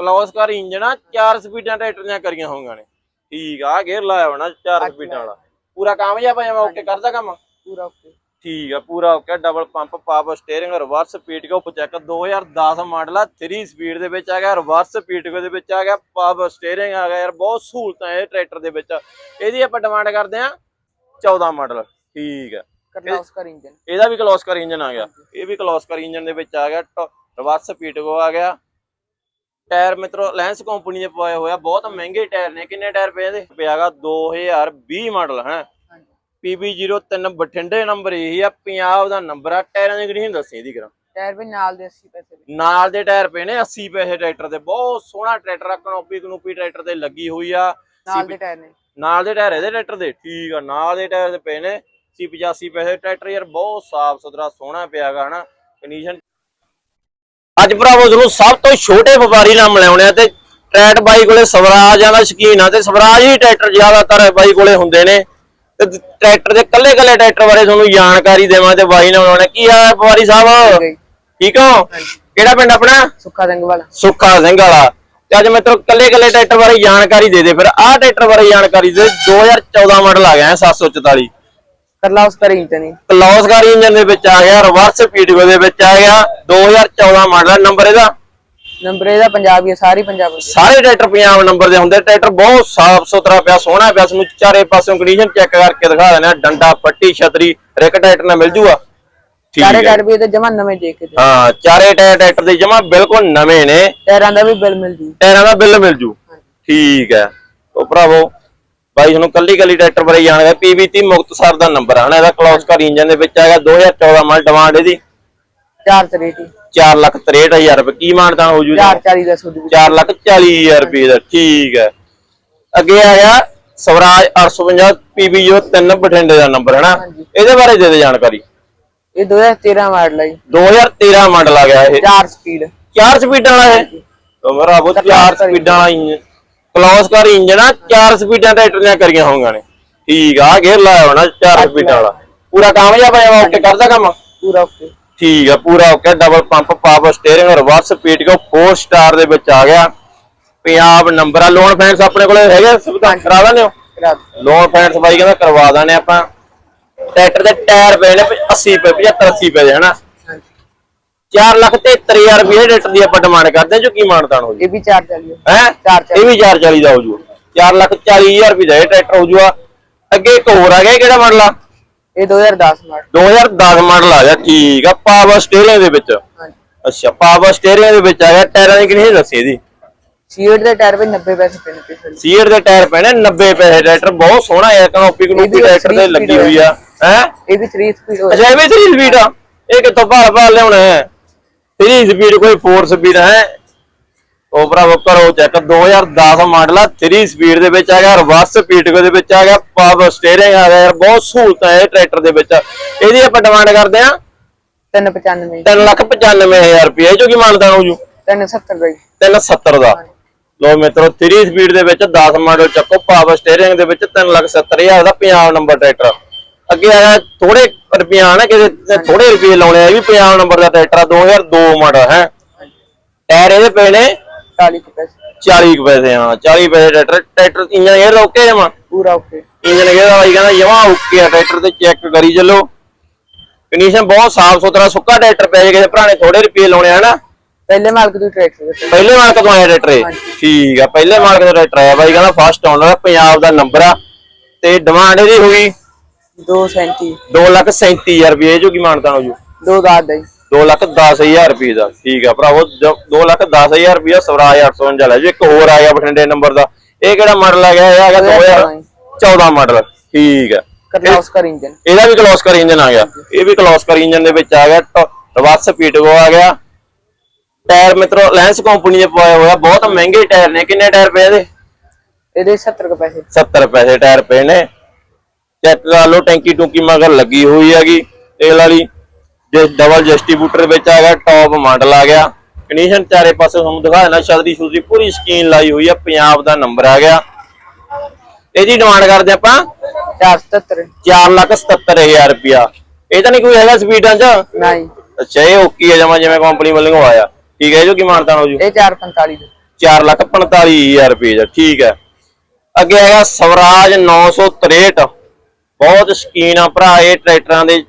Close ਕਰ engine ਆ ਚਾਰ ਸਪੀਡਾਂ ਟਰੈਕਟਰ ਦੀਆਂ ਕਰੀਆਂ ਹੋਈਆਂ ਨੇ। ਠੀਕ ਆ ਗੇਅਰ ਲਾਇਆ ਹੋਣਾ ਚਾਰ ਸਪੀਡਾਂ ਵਾਲਾ। ਪੂਰਾ ਕਾਮਯਾਬ ਆ ਜਾਵਾ ਓਕੇ ਕਰਦਾ ਕੰਮ? ਪੂਰਾ ਓਕੇ ਠੀਕ ਆ ਪੂਰਾ okay double pump power steering reverse speed ਕੋ ਚੈੱਕ 2010 ਮਾਡਲ ਆ 3 ਸਪੀਡ ਦੇ ਵਿੱਚ ਆ ਗਿਆ ਰਿਵਰਸ ਸਪੀਡ ਕੋ ਦੇ ਵਿੱਚ ਆ ਗਿਆ ਪਾਵਰ ਸਟੀਅਰਿੰਗ ਆ ਗਿਆ ਯਾਰ ਬਹੁਤ ਸਹੂਲਤਾਂ ਇਹ ਟਰੈਕਟਰ ਦੇ ਵਿੱਚ। ਇਹਦੀ ਆਪਾਂ ਡਿਮਾਂਡ ਕਰਦੇ ਆ 14 ਮਾਡਲ ਠੀਕ ਆ। ਕਰਲਾਸਕਰ ਇੰਜਨ ਇਹਦਾ ਵੀ ਕਲੋਸਕਰ ਇੰਜਨ ਆ ਗਿਆ। ਇਹ ਵੀ ਕਲੋਸਕਰ ਇੰਜਨ ਦੇ ਵਿੱਚ ਆ ਗਿਆ ਰਿਵਰਸ ਸਪੀਡ ਕੋ ਆ ਗਿਆ ਟਾਇਰ ਮਿੱਤਰੋ ਲੈਂਸ ਕੰਪਨੀ ਦੇ ਪਵਾਏ ਹੋਇਆ ਬਹੁਤ ਮਹਿੰਗੇ ਟਾਇਰ ਨੇ। ਕਿੰਨੇ ਟਾਇਰ ਪਏ ਇਹਦੇ? ਪਿਆਗਾ 2020 ਮਾਡਲ ਹੈ? ਹਾਂਜੀ। PB03 ਬਠਿੰਡੇ ਨੰਬਰ ਇਹ ਆ ਪੰਜਾਬ ਦਾ ਨੰਬਰ ਆ। ਟਾਇਰਾਂ ਦੀ ਕੰਡੀਸ਼ਨ ਦੱਸੀ ਇਹਦੀ ਕਰਾਂ। ਟਾਇਰ ਵੀ ਨਾਲ ਦੇ 80 ਪੈਸੇ ਦੇ। ਨਾਲ ਦੇ ਟਾਇਰ ਪਏ ਨੇ 80 ਪੈਸੇ ਟਰੈਕਟਰ ਦੇ। ਬਹੁਤ ਸੋਹਣਾ ਟਰੈਕਟਰ ਆ ਕਨੋਪੀ ਕਨੂਪੀ ਟਰੈਕਟਰ ਤੇ ਲੱਗੀ ਹੋਈ ਆ। ਨਾਲ ਦੇ ਟਾਇਰ ਨੇ। ਨਾਲ ਦੇ ਟਾਇਰ ਇਹਦੇ ਟਰੈਕਟਰ ਦੇ? ਠੀਕ ਆ ਨਾਲ ਦੇ ਟਾਇਰ ਦੇ ਪਏ ਨੇ। 80 85 ਪੈਸੇ ਟਰੈਕਟਰ ਯਾਰ ਬਹੁਤ ਸਾਫ਼ ਸੁਥਰਾ ਸੋਹਣਾ ਪਿਆਗਾ ਹਨਾ? ਕੰਡੀਸ਼ਨ ਅੱਜ ਭਰਾਵੋ ਤੁਹਾਨੂੰ ਸਭ ਤੋਂ ਛੋਟੇ ਵਪਾਰੀ ਨਾਲ ਮਿਲਾਉਣੇ ਆ ਤੇ ਟਰੈਟ ਬਾਈ ਕੋਲੇ ਸਵਰਾਜਾਂ ਦਾ ਸ਼ਕੀਨ ਆ ਤੇ ਸਵਰਾਜ ਹੀ ਟਰੈਕਟਰ ਜ਼ਿਆਦਾਤਰ ਬਾਈ ਕੋਲੇ ਹੁੰਦੇ ਨੇ ਤੇ ਟਰੈਕਟਰ ਦੇ ਕੱਲੇ ਕੱਲੇ ਟਰੈਕਟਰ ਬਾਰੇ ਤੁਹਾਨੂੰ ਜਾਣਕਾਰੀ ਦੇਵਾਂ ਤੇ ਬਾਈ ਨਾਲ ਮਿਲਾਉਣਾ। ਕੀ ਆ ਵਪਾਰੀ ਸਾਹਿਬ? ਠੀਕ ਹੋ ਕਿਹੜਾ ਪਿੰਡ ਆਪਣਾ? ਸੁੱਖਾ ਸਿੰਘ ਵਾਲਾ। ਸੁੱਖਾ ਸਿੰਘ ਵਾਲਾ। ਤੇ ਅੱਜ ਮੈਂ ਤੈਨੂੰ ਕੱਲੇ ਕੱਲੇ ਟਰੈਕਟਰ ਬਾਰੇ ਜਾਣਕਾਰੀ ਦੇ ਦੇ ਫਿਰ। ਆਹ ਟਰੈਕਟਰ ਬਾਰੇ ਜਾਣਕਾਰੀ ਦੇ। 2014 ਮਾਡਲ ਆ ਗਿਆ 744 ਕਰਲਾਸਕਰ ਇੰਜਨ ਕਲੌਸਗਾਰੀ ਇੰਜਨ ਦੇ ਵਿੱਚ ਆ ਗਿਆ ਰਿਵਰਸ ਪੀਡੀਓ ਦੇ ਵਿੱਚ ਆ ਗਿਆ। 2014 ਮਾਡਲ ਨੰਬਰ ਇਹਦਾ? ਨੰਬਰ ਇਹਦਾ ਪੰਜਾਬ ਹੀ ਸਾਰੀ ਪੰਜਾਬ। ਵਿੱਚ ਸਾਰੇ ਟਰੈਕਟਰ ਪੰਜਾਬ ਨੰਬਰ ਦੇ ਹੁੰਦੇ। ਟਰੈਕਟਰ ਬਹੁਤ ਸਾਫ਼ ਸੁਥਰਾ ਪਿਆ ਸੋਹਣਾ ਪਿਆ। ਤੁਹਾਨੂੰ ਚਾਰੇ ਪਾਸਿਓਂ ਕੰਡੀਸ਼ਨ ਚੈੱਕ ਕਰਕੇ ਦਿਖਾ ਦਿੰਦੇ ਆ। ਡੰਡਾ ਪੱਟੀ ਛਤਰੀ ਰਿਕ ਟਰੈਕਟਰ ਨਾਲ ਮਿਲ ਜੂਗਾ। ਠੀਕ ਸਾਰੇ ਹੈ। ਟਾਇਰ ਵੀ ਇਹਦੇ ਜਮਾ ਨਵੇਂ ਦੇ ਕੇ ਦੇ। ਹਾਂ ਚਾਰੇ ਟਾਇਰ ਟਰੈਕਟਰ ਦੇ ਜਮਾ ਬਿਲਕੁਲ ਨਵੇਂ ਨੇ। ਟਾਇਰਾਂ ਦਾ ਵੀ ਬਿੱਲ ਮਿਲ ਜੂ। ਟਾਇਰਾਂ ਦਾ ਬਿੱਲ ਮਿਲ ਜੂ। ਠੀਕ ਹੈ। ਉਹ ਭਰਾਵੋ ਬਾਈ ਤੁਹਾਨੂੰ ਕੱਲੀ ਕੱਲੀ ਟਰੈਕਟਰ ਬਾਰੇ ਜਾਣਦਾ PB30 ਮੁਕਤਸਰ ਦਾ ਨੰਬਰ ਹਨਾ ਇਹਦਾ ਕਲੌਸਕਰ ਇੰਜਨ ਦੇ ਵਿੱਚ ਹੈਗਾ 2014 ਮਾਡਲ ਡਿਮਾਂਡ ਇਹਦੀ। 430 4 ਲੱਖ 63000 ਰੁਪਏ। ਕੀ ਮਾਨਦਾਨ ਹੋ ਜੂ 440 ਦਾ ਸੁਧ 4 ਲੱਖ 40000 ਰੁਪਏ ਦਾ ਠੀਕ ਹੈ। ਅੱਗੇ ਆ ਗਿਆ ਸਵਰਾਜ 850 PB03 ਬਠਿੰਡੇ ਦਾ ਨੰਬਰ ਹੈ ਨਾ ਹਾਂਜੀ। ਇਹਦੇ ਬਾਰੇ ਦੇ ਦੇ ਜਾਣਕਾਰੀ। ਇਹ 2013 ਮਾਡਲ ਹੈ ਜੀ। 2013 ਮਾਡਲ ਆ ਗਿਆ ਇਹ। 4 ਸਪੀਡ ਚਾਰ ਸਪੀਡਾਂ ਵਾਲਾ ਇਹ? ਤਾਂ ਮੇਰਾ ਉਹ ਚਾਰ ਸਪੀਡਾਂ ਵਾਲਾ ਇੰਜਨ ਕਲੌਸਕਰ ਇੰਜਨ ਆ ਚਾਰ ਸਪੀਡਾਂ ਟਰੈਕਟਰ ਦੀਆਂ ਕਰੀਆਂ ਹੋਈਆਂ ਨੇ। ਠੀਕ ਆ ਗੇਅਰ ਲਾਇਆ ਹੋਣਾ ਚਾਰ ਸਪੀਡਾਂ ਵਾਲਾ। ਪੂਰਾ ਕਾਮਯਾਬ ਆ ਓਕੇ ਕਰਦਾ ਕੰਮ? ਪੂਰਾ ਓਕੇ ਠੀਕ ਆ ਪੂਰਾ okay double pump power steering reverse speed ਕੋ 4 ਸਟਾਰ ਦੇ ਵਿੱਚ ਆ ਗਿਆ। ਪੰਜਾਬ ਨੰਬਰ ਆ ਲੋਨ ਫਾਈਨੈਂਸ ਆਪਣੇ ਕੋਲੇ ਹੈਗਾ? ਸੁਵਿਧਾ। ਕਰਾ ਦਿੰਦੇ ਹੋ? ਕਰਾ ਦਿਓ। ਲੋਨ ਫਾਈਨੈਂਸ ਬਾਈ ਕਹਿੰਦਾ ਕਰਵਾ ਦਾਨੇ ਆਪਾਂ। ਟਰੈਕਟਰ ਦੇ ਟਾਇਰ ਪਏ ਨੇ 80 ਪਏ 75 80 ਪਏ ਦੇ ਹਨਾ? 4 ਲੱਖ 73000 ਰੁਪਏ ਟਰੈਕਟਰ ਦੀ ਆਪਾਂ ਡਿਮਾਂਡ ਕਰਦੇ ਹਾਂ ਜੋ ਕੀ ਮਾਨਦਾਨ ਹੋ ਜੀ? ਇਹ ਵੀ 440 ਹੈ ਹੈ? ਚਾਰ ਚਾਲੀ। ਇਹ ਵੀ 440 ਦਾ ਹੋ ਜੂ। 4 ਲੱਖ 40000 ਰੁਪਏ ਦਾ ਇਹ ਟਰੈਕਟਰ ਹੋ ਜੂਗਾ ਅੱਗੇ ਇੱਕ ਹੋਰ ਆ ਗਿਆ ਇਹ ਕਿਹੜਾ ਮਾਡਲ ਆ? ਇਹ 2010 ਮਾਡਲ। 2010 ਮਾਡਲ ਆ ਗਿਆ ਠੀਕ ਆ। ਪਾਵਰ ਸਟੀਅਰਿੰਗ ਦੇ ਵਿੱਚ। ਹਾਂਜੀ। ਅੱਛਾ ਪਾਵਰ ਸਟੀਅਰਿੰਗ ਦੇ ਵਿੱਚ ਆ ਗਿਆ। ਟਾਇਰਾਂ ਦੀ ਕਿੰਨੀ ਦੱਸੀ ਇਹਦੀ? ਸੀਟ ਦੇ ਟਾਇਰ ਵੀ 90 ਪੈਸੇ ਪੈਣੇ ਪਿਛਲੇ। ਸੀਟ ਦੇ ਟਾਇਰ ਪੈਣੇ 90 ਪੈਸੇ ਟਰੈਕਟਰ ਬਹੁਤ ਸੋਹਣਾ ਹੈ ਕਨੋਪੀ ਕਨੋਪੀ ਇਹਦੀ ਟਰੈਕਟਰ ਤੇ three ਲੱਗੀ speed ਹੋਈ ਆ। ਹੈ? ਇਹ ਵੀ 3 ਸਪੀਡ ਹੋਇਆ। ਅੱਛਾ ਇਹ ਵੀ 3 ਸਪੀਡ ਆ। ਇਹ ਕਿੱਥੋਂ ਭਾਲ ਭਾਲ ਲਿਆਉਣਾ ਹੈ? 3 ਸਪੀਡ ਕੋਈ 4 ਸਪੀਡ ਹੈ। ਉਹ ਭਰਾਵੋ ਕਰੋ ਚੈੱਕ 2010 ਮਾਡਲ ਆ 3 ਸਪੀਡ ਦੇ ਵਿੱਚ ਆ ਗਿਆ ਰਿਵਰਸ ਸਪੀਡ ਦੇ ਵਿੱਚ ਆ ਗਿਆ ਪਾਵਰ ਸਟੀਅਰਿੰਗ ਆ ਗਿਆ ਯਾਰ ਬਹੁਤ ਸਹੂਲਤਾਂ ਇਹ ਟਰੈਕਟਰ ਦੇ ਵਿੱਚ। ਇਹਦੀ ਆਪਾਂ ਡਿਮਾਂਡ ਕਰਦੇ ਆ 395 395000 ਰੁਪਏ ਜੋ ਕੀ ਮਾਨਦਾਨ ਹੋ ਜੂ 370 ਦਾ ਜੀ। 370 ਦਾ। ਲੋ ਮਿੱਤਰੋ 3 ਸਪੀਡ ਦੇ ਵਿੱਚ 10 ਮਾਡਲ ਚੱਕੋ ਪਾਵਰ ਸਟੀਅਰਿੰਗ ਦੇ ਵਿੱਚ 370000 ਦਾ ਪੰਜਾਬ ਨੰਬਰ ਟਰੈਕਟਰ ਅੱਗੇ ਆਇਆ ਥੋੜੇ ਰੁਪਏ ਨਾ ਕਿਤੇ ਥੋੜੇ ਰੁਪਏ ਲਾਉਣੇ ਆ ਇਹ ਵੀ ਪੰਜਾਬ ਨੰਬਰ ਦਾ ਟਰੈਕਟਰ ਆ 2002 ਮਾਡਲ ਹੈ। ਟਾਇਰ ਇਹਦੇ ਪਏ ਨੇ 40 ਕੁ ਪੈਸੇ। 40 ਕੁ ਪੈਸੇ ਹਾਂ 40 ਪੈਸੇ tractor tractor engine gear okay ਜਮਾ? ਪੂਰਾ ਓਕੇ ਇੰਜਨ ਗੇਅਰ ਬਾਈ ਕਹਿੰਦਾ ਜਮਾ ਓਕੇ ਆ ਟਰੈਕਟਰ ਤੇ ਚੈੱਕ ਕਰੀ ਚੱਲੋ। ਕੰਡੀਸ਼ਨ ਬਹੁਤ ਸਾਫ਼ ਸੁਥਰਾ ਸੁੱਕਾ ਟਰੈਕਟਰ ਪਿਆ ਜੇ ਕਿਸੇ ਭਰਾ ਨੇ ਥੋੜੇ ਰੁਪਏ ਲਾਉਣੇ ਆ ਨਾ ਪਹਿਲੇ ਮਾਲਕ ਦੀ ਟਰੈਕਟਰ ਪਹਿਲੇ ਮਾਲਕ ਤੋਂ ਆਇਆ ਟਰੈਕਟਰ? ਠੀਕ ਆ ਪਹਿਲੇ ਮਾਲਕ ਦਾ ਟਰੈਕਟਰ ਆਇਆ ਬਾਈ ਕਹਿੰਦਾ ਫਸਟ ਓਨਰ ਪੰਜਾਬ ਦਾ ਨੰਬਰ ਆ। ਤੇ ਡਿਮਾਂਡ ਇਹਦੀ ਹੋ ਗਈ 237 237000 ਰੁਪਏ ਜੋ ਕੀ ਮਾਨਤਾ ਹੋ ਜੂ। ਦੋ ਦਾਦ ਦਾ। ਜੀ 210000 ਰੁਪਏ ਦਾ ਠੀਕ ਆ ਭਰਾਵੋ 210000 ਰੁਪਏ ਸਵਰਾਜ 855 ਲੈ ਜੋ ਇੱਕ ਹੋਰ ਆ ਗਿਆ ਬਠਿੰਡੇ ਨੰਬਰ ਦਾ। ਇਹ ਕਿਹੜਾ ਮਾਡਲ ਆ ਗਿਆ? ਇਹ ਆ ਗਿਆ 2014 ਮਾਡਲ ਠੀਕ ਆ। ਕਰਲਾਸਕਰ ਇੰਜਨ। ਇਹਦਾ ਵੀ ਕਲੋਸਕਰ ਇੰਜਨ ਆ ਗਿਆ। ਇਹ ਵੀ ਕਲੋਸਕਰ ਇੰਜਨ ਦੇ ਵਿੱਚ ਆ ਗਿਆ। ਰਿਵਰਸ ਪੀਟਗੋ ਆ ਗਿਆ। ਟਾਇਰ ਮਿੱਤਰੋ ਲੈਂਸ ਕੰਪਨੀ ਦੇ ਪਵਾਏ ਹੋਇਆ। ਬਹੁਤ ਮਹਿੰਗੇ ਟਾਇਰ ਨੇ। ਕਿੰਨੇ ਟਾਇਰ ਪਏ ਇਹਦੇ? ਇਹਦੇ 70 ਕੁ ਪੈਸੇ। 70 ਪੈਸੇ ਟਾਇਰ ਪਏ ਨੇ। ਚੈੱਕ ਕਰ ਲਓ ਟੈਂਕੀ ਟੂਕੀ ਮਗਰ ਲੱਗੀ ਹੋਈ ਹੈਗੀ। ਤੇਲ ਵਾਲੀ ਜਿਸ ਡਬਲ ਡਿਸਟ੍ਰੀਬਿਊਟਰ ਵਿੱਚ ਆ ਗਿਆ ਟੌਪ ਮਾਡਲ ਆ ਗਿਆ। ਕੰਡੀਸ਼ਨ ਚਾਰੇ ਪਾਸੇ ਤੁਹਾਨੂੰ ਦਿਖਾ ਦੇਣਾ ਛਤਰੀ ਛੁਤਰੀ ਪੂਰੀ ਸਕੀਨ ਲਾਈ ਹੋਈ ਆ ਪੰਜਾਬ ਦਾ ਨੰਬਰ ਆ ਗਿਆ। ਇਹਦੀ ਡਿਮਾਂਡ ਕਰਦੇ ਆਪਾਂ 477 477000 ਰੁਪਿਆ ਇਹ ਤਾਂ ਨਹੀਂ ਕੋਈ ਹੈਗਾ ਸਪੀਡਾਂ 'ਚ? ਨਹੀਂ। ਅੱਛਾ ਇਹ ਓਕੇ ਹੈ ਜਮਾ ਜਿਵੇਂ ਕੰਪਨੀ ਵੱਲੋਂ ਆਇਆ। ਠੀਕ ਹੈ ਜੋ ਕੀ ਮਾਨਤਾਨ ਹੋ ਜੂ? ਇਹ 445 ਦਾ। 445000 ਰੁਪਏ ਦਾ ਠੀਕ ਹੈ। ਅੱਗੇ ਹੈਗਾ ਸਵਰਾਜ 963 ਬਹੁਤ ਸ਼ਕੀਨ ਆ ਭਰਾ ਇਹ ਟਰੈਕਟਰਾਂ ਦੇ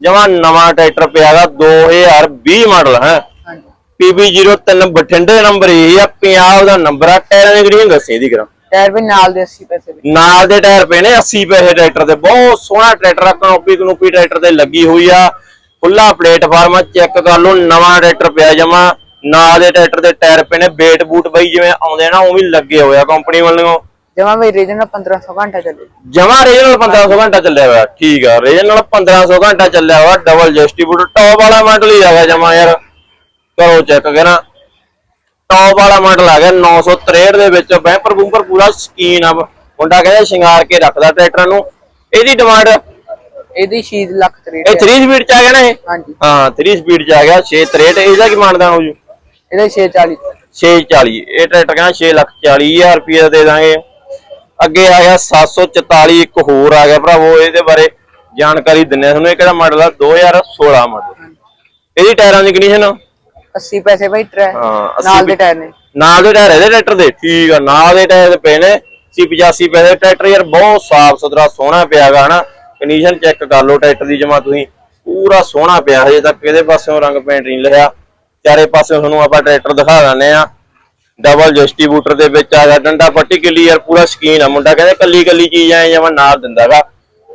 ਜਮਾ ਨਵਾਂ ਟਰੈਕਟਰ ਪਿਆਗਾ 2020 ਮਾਡਲ ਹੈ। ਹਾਂਜੀ। PB03 ਬਠਿੰਡੇ ਨੰਬਰ ਇਹ ਆ ਪੰਜਾਬ ਦਾ ਨੰਬਰ ਆ ਟਾਇਰਾਂ ਦੀ ਗਰੀਨ ਦੱਸੇ ਇਹਦੀ ਕਰਾਂ। ਟਾਇਰ ਵੀ ਨਾਲ ਦੇ 80 ਪੈਸੇ ਦੇ। ਨਾਲ ਦੇ ਟਾਇਰ ਪਏ ਨੇ 80 ਪੈਸੇ ਟਰੈਕਟਰ ਦੇ ਬਹੁਤ ਸੋਹਣਾ ਟਰੈਕਟਰ ਆ ਕਨੋਪੀ ਕਨੂਪੀ ਟਰੈਕਟਰ ਤੇ ਲੱਗੀ ਹੋਈ ਆ। ਖੁੱਲਾ ਪਲੇਟਫਾਰਮ ਚੈੱਕ ਕਰ ਲਓ ਨਵਾਂ ਟਰੈਕਟਰ ਪਿਆ ਜਮਾ। ਨਾਲ ਦੇ ਟਰੈਕਟਰ ਦੇ ਟਾਇਰ ਪਏ ਨੇ ਬੇਟ ਬੂਟ ਬਈ ਜਿਵੇਂ ਆਉਂਦੇ ਨਾ ਉਹ ਵੀ ਲੱਗੇ ਹੋਏ ਆ ਕੰਪਨੀ ਵੱਲੋਂ। ਜਮਾ ਵੀ ਰੀਜਨ 1500 ਘੰਟਾ ਚੱਲੇ। ਜਮਾ ਰੀਜਨਲ 1500 ਘੰਟਾ ਚੱਲਿਆ ਹੋਇਆ। ਠੀਕ ਆ ਰੀਜਨਲ 1500 ਘੰਟਾ ਚੱਲਿਆ ਹੋਇਆ। ਡਬਲ ਜਸਟੀਬਿਊਟਰ ਟੌਪ ਵਾਲਾ ਮਾਡਲ ਹੀ ਆ ਗਿਆ ਜਮਾ ਯਾਰ। ਕਰੋ ਚੈੱਕ ਕਰਾਂ। ਟੌਪ ਵਾਲਾ ਮਾਡਲ ਆ ਗਿਆ 963 ਦੇ ਵਿੱਚ। ਬੈਂਪਰ ਬੂੰਪਰ ਪੂਰਾ ਸਕੀਨ ਆ। ਮੁੰਡਾ ਕਹਿੰਦਾ ਸ਼ਿੰਗਾਰ ਕੇ ਰੱਖਦਾ ਟਰੈਕਟਰਾਂ ਨੂੰ। ਇਹਦੀ ਡਿਮਾਂਡ ਇਹਦੀ 6 ਲੱਖ ਤਰੀ ਇਹ 3 ਸਪੀਡ ਚ ਆ ਗਿਆ ਨਾ ਇਹ? ਹਾਂਜੀ। ਹਾਂ 3 ਸਪੀਡ ਚ ਆ ਗਿਆ। 663 ਇਹਦਾ ਕੀ ਮਾਨਦਾਨ ਹੋ ਜੂ? ਇਹਦਾ 640 640 ਇਹ ਟਰੈਕਟਰ ਕਹਿੰਦਾ 6 ਲੱਖ 40 ਹਜ਼ਾਰ ਰੁਪਏ ਦੇ ਦਾਂਗੇ। ਅੱਗੇ ਆ ਗਿਆ 744 ਇੱਕ ਹੋਰ ਆ ਗਿਆ ਭਰਾਵੋ ਇਹਦੇ ਬਾਰੇ ਜਾਣਕਾਰੀ ਦਿੰਨੇ ਤੁਹਾਨੂੰ। ਇਹ ਕਿਹੜਾ ਮਾਡਲ ਆ? 2016 ਮਾਡਲ ਇਹਦੀ ਟਾਇਰਾਂ ਦੀ ਕੰਡੀਸ਼ਨ 80 ਪੈਸੇ ਭਾਈ ਟਰੈ ਹਾਂ, 80 ਨਾਲ ਦੇ ਟਾਇਰ ਨੇ। ਨਾਲ ਦੇ ਟਾਇਰ ਇਹਦੇ ਟਰੈਕਟਰ ਦੇ। ਠੀਕ ਆ ਨਾਲ ਦੇ ਟਾਇਰ ਪਏ ਨੇ। 80 85 ਪੈਸੇ। ਟਰੈਕਟਰ ਯਾਰ ਬਹੁਤ ਸਾਫ਼ ਸੁਥਰਾ ਸੋਹਣਾ ਪਿਆਗਾ ਹਨਾ। ਕੰਡੀਸ਼ਨ ਚੈੱਕ ਕਰ ਲਓ ਟਰੈਕਟਰ ਦੀ ਜਮਾ ਤੁਸੀਂ। ਪੂਰਾ ਸੋਹਣਾ ਪਿਆ ਹਜੇ ਤੱਕ ਇਹਦੇ ਪਾਸਿਓਂ ਰੰਗ ਪੇਂਟ ਨਹੀਂ ਲਿਆ। ਚਾਰੇ ਪਾਸਿਓਂ ਤੁਹਾਨੂੰ ਆਪਾਂ ਟਰੈਕਟਰ ਦਿਖਾ ਦਿੰਦੇ ਆ ਡਬਲ ਜਸਟੀਬਿਊਟਰ ਦੇ ਵਿੱਚ ਆ ਗਿਆ ਡੰਡਾ ਪੱਟੀ ਕਿੱਲੀ ਯਾਰ ਪੂਰਾ ਸਕੀਨ ਆ ਮੁੰਡਾ ਕਹਿੰਦਾ ਕੱਲੀ ਕੱਲੀ ਚੀਜ਼ ਐ ਜਮਾ ਨਾਲ ਦਿੰਦਾਗਾ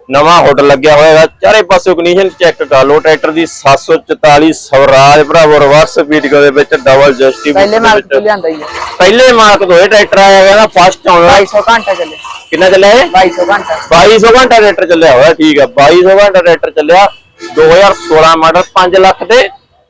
ਨਵਾਂ ਹੁੱਡ ਲੱਗਿਆ ਹੋਏਗਾ ਚਾਰੇ ਪਾਸਿਓਂ ਕੰਡੀਸ਼ਨ ਚੈੱਕ ਕਰ ਲਓ ਟਰੈਕਟਰ ਦੀ 744 ਸਵਰਾਜ ਭਰਾਵੋ ਰਿਵਰਸ ਸਪੀਡ ਦੇ ਵਿੱਚ ਡਬਲ ਜਸਟੀਬਿਊਟਰ ਪਹਿਲੇ ਦੇ ਮਾਲ ਵਿੱਚ। ਤੋਂ ਲਿਆਂਦਾ ਹੀ ਹੈ ਪਹਿਲੇ ਮਾਰਕ ਤੋਂ ਇਹ ਟਰੈਕਟਰ ਆਇਆ ਕਹਿੰਦਾ ਫਸਟ ਆਉਂਦਾ 2200 ਘੰਟਾ ਚੱਲੇ ਕਿੰਨਾ ਚੱਲਿਆ ਇਹ? 2200 ਘੰਟਾ। 2200 ਘੰਟਾ ਟਰੈਕਟਰ ਚੱਲਿਆ ਹੋਇਆ ਠੀਕ ਆ। 2200 ਘੰਟਾ ਟਰੈਕਟਰ ਚੱਲਿਆ। 2016 ਮਾਡਲ 5 ਲੱਖ ਤੇ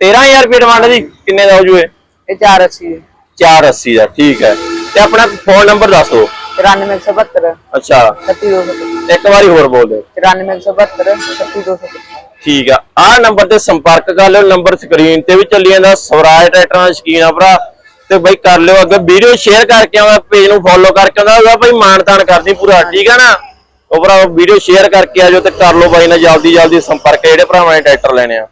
13000 ਰੁਪਏ ਡਿਮਾਂਡ ਦੀ। ਕਿੰਨੇ ਦਾ ਹੋ ਜੂ ਇਹ 480 480 ਦਾ ਠੀਕ ਹੈ। ਤੇ ਆਪਣਾ ਫੋਨ ਨੰਬਰ ਦੱਸ ਦਿਓ। 93172 ਅੱਛਾ। 36275 ਇੱਕ ਵਾਰੀ ਹੋਰ ਬੋਲ ਦਿਓ। 93172 36275 ਠੀਕ ਆ। ਆਹ ਨੰਬਰ ਤੇ ਸੰਪਰਕ ਕਰ ਲਿਓ ਨੰਬਰ ਸਕਰੀਨ ਤੇ ਵੀ ਚੱਲੀ ਜਾਂਦਾ ਸਵਰਾਜ ਟਰੈਕਟਰਾਂ ਦਾ ਸ਼ਕੀਨ ਆ ਭਰਾ। ਤੇ ਬਾਈ ਕਰ ਲਿਓ ਅੱਗੇ ਵੀਡੀਓ ਸ਼ੇਅਰ ਕਰਕੇ ਆਉਂਦਾ ਪੇਜ ਨੂੰ ਫੋਲੋ ਕਰਕੇ ਆਉਂਦਾ ਉਹਦਾ ਬਾਈ ਮਾਨਤਾਨ ਕਰਦੀ ਪੂਰਾ ਠੀਕ ਆ ਨਾ? ਉਹ ਭਰਾ ਵੀਡੀਓ ਸ਼ੇਅਰ ਕਰਕੇ ਆ ਜਾਓ ਤੇ ਕਰ ਲਓ ਬਾਈ ਨਾਲ ਜਲਦੀ ਜਲਦੀ ਸੰਪਰਕ ਜਿਹੜੇ ਭਰਾਵਾਂ ਨੇ ਟਰੈਕਟਰ ਲੈਣੇ ਆ।